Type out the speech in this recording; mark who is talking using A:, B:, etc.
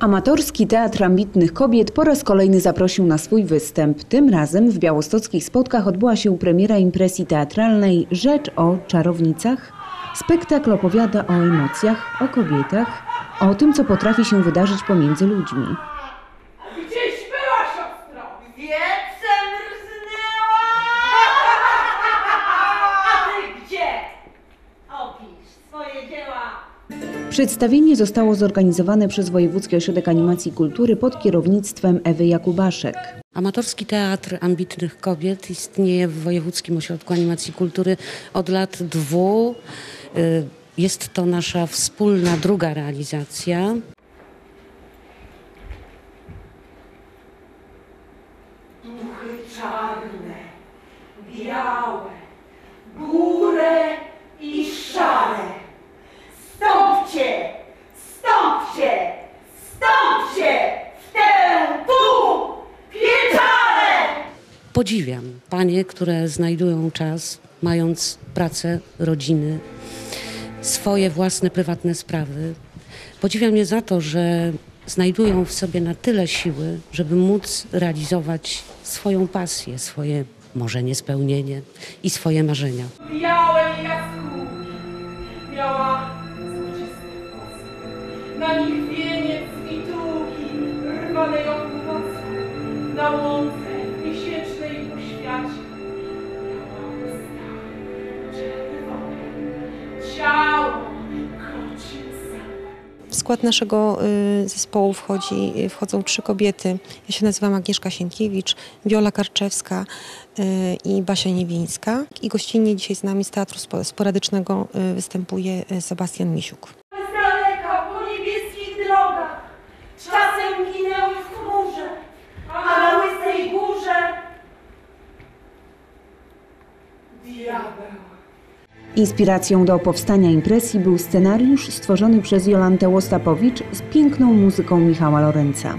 A: Amatorski Teatr Ambitnych Kobiet po raz kolejny zaprosił na swój występ. Tym razem w białostockich spotkach odbyła się premiera impresji teatralnej Rzecz o czarownicach. Spektakl opowiada o emocjach, o kobietach, o tym, co potrafi się wydarzyć pomiędzy ludźmi.
B: Gdzieś była siostro!
C: Wiece mrznęła! A ty gdzie? Opisz swoje dzieła.
A: Przedstawienie zostało zorganizowane przez Wojewódzki Ośrodek Animacji i Kultury pod kierownictwem Ewy Jakubaszek.
D: Amatorski Teatr Ambitnych Kobiet istnieje w Wojewódzkim Ośrodku Animacji i Kultury od lat dwu. Y, Jest to nasza wspólna druga realizacja.
B: Duchy czarne, białe,
D: Podziwiam panie, które znajdują czas, mając pracę, rodziny, swoje własne prywatne sprawy. Podziwiam je za to, że znajdują w sobie na tyle siły, żeby móc realizować swoją pasję, swoje może niespełnienie i swoje marzenia.
B: Białe jaskółki, włosy. Na nich wieniec i rwanej północy. Na łące
E: W skład naszego y, zespołu wchodzi, y, wchodzą trzy kobiety. Ja się nazywam Agnieszka Sienkiewicz, Wiola Karczewska y, i Basia Niewińska. I gościnnie dzisiaj z nami z Teatru Spo- Sporadycznego występuje Sebastian Misiuk.
B: Z daleka po niebieskich drogach czasem ginęły w chmurze, a na łysej górze diabeł.
A: Inspiracją do powstania impresji był scenariusz stworzony przez Jolantę Łostapowicz z piękną muzyką Michała Lorenca.